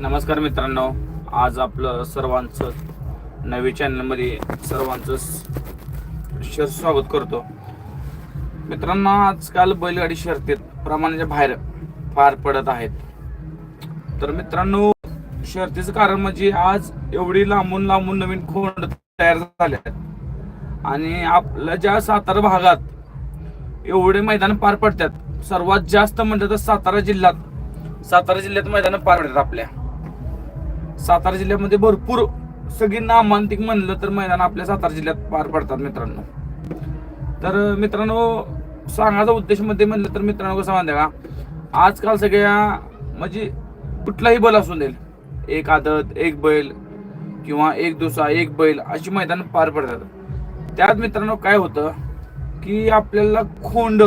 नमस्कार मित्रांनो आज आपलं सर्वांचं नवी चॅनलमध्ये सर्वांचं शर स्वागत करतो. मित्रांनो आजकाल बैलगाडी शर्तीत प्रमाणाच्या बाहेर पार पडत आहेत. तर मित्रांनो शर्तीचं कारण म्हणजे आज एवढी लांबून लांबून नवीन खोंड तयार झाले आहेत आणि आपल्या ज्या सातारा भागात एवढे मैदान पार पडतात सर्वात जास्त म्हणतात तर सातारा जिल्ह्यात सातारा जिल्ह्यात मैदान पार पडतात आपल्या. सातारा जिल्ह्यामध्ये भरपूर सगळी नामांतिक म्हणलं तर मैदान आपल्या सातारा जिल्ह्यात पार पडतात मित्रांनो. तर मित्रांनो सांगायचा उद्देशमध्ये म्हणलं तर मित्रांनो कसं माहिती का? आजकाल सगळ्या म्हणजे कुठलाही बैल असू देईल एक आदत एक बैल किंवा एक दुसरा एक बैल अशी मैदान पार पडतात. त्यात मित्रांनो काय होतं की आपल्याला खोंड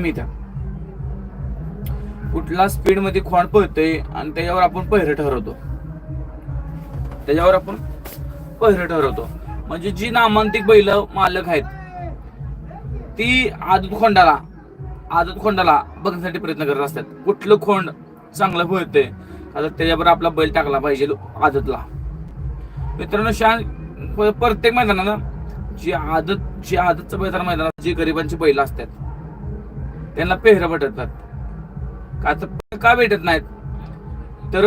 मी द्या कुठला स्पीडमध्ये खोंड पळतोय आणि त्याच्यावर आपण पहिरं ठरवतो. त्याच्यावर आपण पहिरे ठरवतो. म्हणजे जी नामांतिक बैल मालक आहेत ती आदत खोंडाला आदत खोंडाला बघण्यासाठी प्रयत्न करत असतात. कुठलं खोंड चांगलं पळतंय आता त्याच्यावर आपला बैल टाकला पाहिजे आदतला. मित्रांनो शान प- प्रत्येक मैदानानं जी आदत जी आदतचं मैदान मैदानात जी गरिबांची बैल असतात त्यांना पेहरं पटतात. का तर का भेटत नाहीत? तर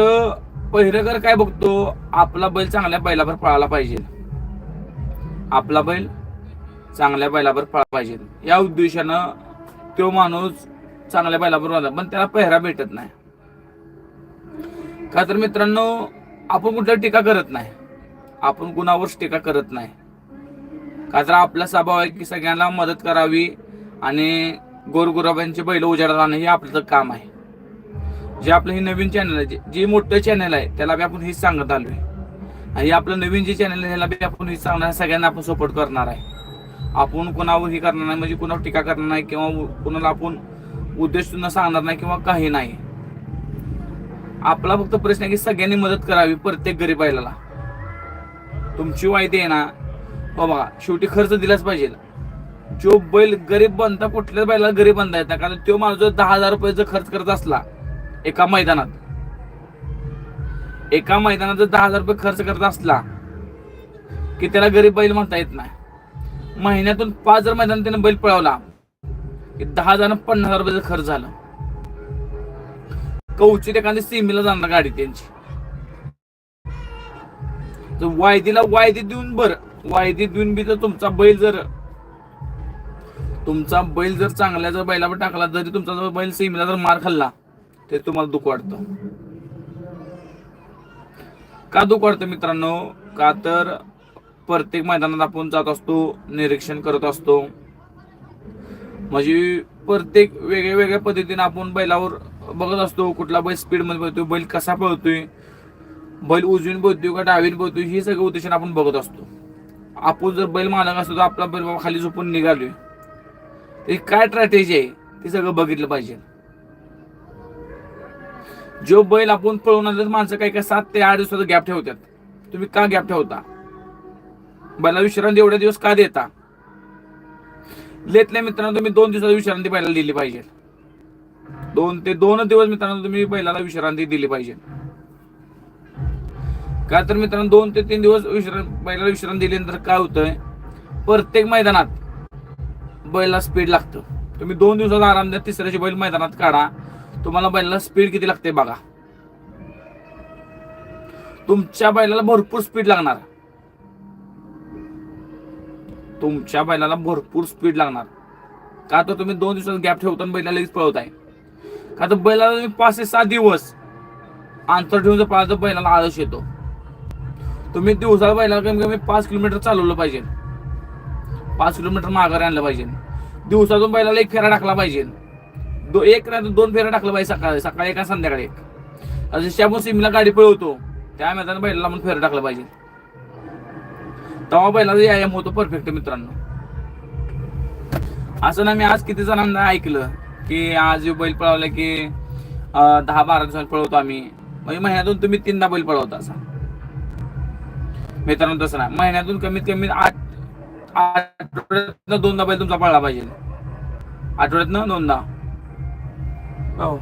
पहिरेकर काय बघतो? आपला बैल चांगल्या बैलावर पळायला पाहिजे. आपला बैल चांगल्या बैलावर पळायला पाहिजे. या उद्देशानं तो माणूस चांगल्या बैलावर पळाला पण त्याला पहिरा भेटत नाही. का तर मित्रांनो आपण कुठल्या टीका करत नाही. आपण कुणावर टीका करत नाही. का तर आपला स्वभाव आहे की सगळ्यांना मदत करावी आणि गोरगुराबांचे बैल उजाडा आणणं हे आपलं काम आहे. जे आपलं हे नवीन चॅनल आहे जे- मोठं चॅनल आहे त्याला बी आपण हेच सांगत आलो आहे आणि आपलं नवीन जे चॅनल आहे त्याला बी आपण हेच सांगणार सगळ्यांना आपण सपोर्ट करणार आहे. आपण कुणावर हे करणार नाही म्हणजे कुणावर टीका करणार नाही किंवा कोणाला कुणाला आपण उद्देश सुद्धा सांगणार नाही किंवा काही नाही. आपला फक्त प्रश्न आहे की सगळ्यांनी मदत करावी प्रत्येक गरीब बैलाला तुमची वाईट आहे ना बाबा बघा शेवटी खर्च दिलाच पाहिजे. जो बैल गरीब बनता कुठल्याच बैलाला गरीब बनता येत नाही कारण तो माणूस दहा हजार रुपये जर खर्च करत असला एका मैदानात. एका मैदानात जर दहा हजार रुपये खर्च करत असला की त्याला गरीब बैल म्हणता येत नाही. महिन्यातून पाच जर मैदान त्याने बैल पळवला की दहा हजार पन्नास हजार रुपये खर्च झाला. कौचित एखादी सीमेला जाणार गाडी त्यांची. तर वायदीला वायदी देऊन बर वायदी देऊन बी जर तुमचा बैल जर तुमचा बैल जर चांगल्या जर बैलावर टाकला जरी तुमचा जर बैल सीमेला जर मार खाल्ला ते तुम्हाला दुःख वाटतं. का दुःख वाटतं मित्रांनो? का तर प्रत्येक मैदानात आपण जात असतो निरीक्षण करत असतो. म्हणजे प्रत्येक वेगळ्या वेगळ्या पद्धतीने आपण बैलावर बघत असतो कुठला बैल स्पीडमध्ये पळतोय बैल कसा पळतोय बैल उजवीन पळतोय का डावीन पळतोय ही सगळं उद्देशाने आपण बघत असतो. आपण जर बैल मालक असतो तर आपला बैल बाबा खाली झोपून निघालोय. ते काय स्ट्रॅटेजी आहे? ते सगळं बघितलं पाहिजे. जो बैल आपण पळवणार माणसं काय काय सात ते आठ दिवसाचा गॅप ठेवतात. तुम्ही का गॅप ठेवता? बैला विश्रांती एवढ्या दिवस का देता? लेतल्या मित्रांनो तुम्ही दोन दिवसाची विश्रांती बैलाला दिली पाहिजे. दोन ते दोन दिवस मित्रांनो तुम्ही बैलाला विश्रांती दिली पाहिजे. का तर मित्रांनो दोन ते तीन दिवस विश्रांती बैलाला विश्रांती दिल्यानंतर काय होतंय? प्रत्येक मैदानात बैलाला स्पीड लागतं. तुम्ही दोन दिवसाचा आराम द्या तिसऱ्याचे बैल मैदानात काढा. तुम्हाला बैलाला स्पीड किती लागते बघा. तुमच्या बैलाला भरपूर स्पीड लागणार. तुमच्या बैलाला भरपूर स्पीड लागणार. का तर तुम्ही दोन दिवसात गॅप ठेवताना बैलाला लगेच पळवताय. का तर बैलाला तुम्ही पाच ते सात दिवस अंतर ठेवून जर पाहिलं तर बैलाला आळस येतो. तुम्ही दिवसाला बैलाला कमी कमी पाच किलोमीटर चालवलं पाहिजे. पाच किलोमीटर माघारी आणलं पाहिजे. दिवसातून बैलाला एक फेरा टाकला पाहिजे. दो एक नाही दोन फेऱ्या टाकलं पाहिजे सकाळी. सकाळी एक संध्याकाळी एक. असं शाबू सिमला सिमीला गाडी पळवतो. त्या मैदानात बैलाला म्हणून फेरं टाकला पाहिजे. तेव्हा बैलाचा व्यायाम होतो परफेक्ट मित्रांनो. असं ना मी आज किती जणांना ऐकलं की आज बैल पळवला की दहा बारा दिवसांनी पळवतो आम्ही. म्हणजे महिन्यातून तुम्ही तीनदा बैल पळवता असा. मित्रांनो तसं नाही. महिन्यातून कमीत कमी आठ आठवड्यातनं दोनदा बैल तुमचा पळला पाहिजे. आठवड्यातनं दोनदा. हो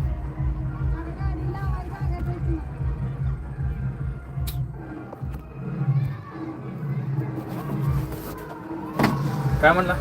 काय म्हणला?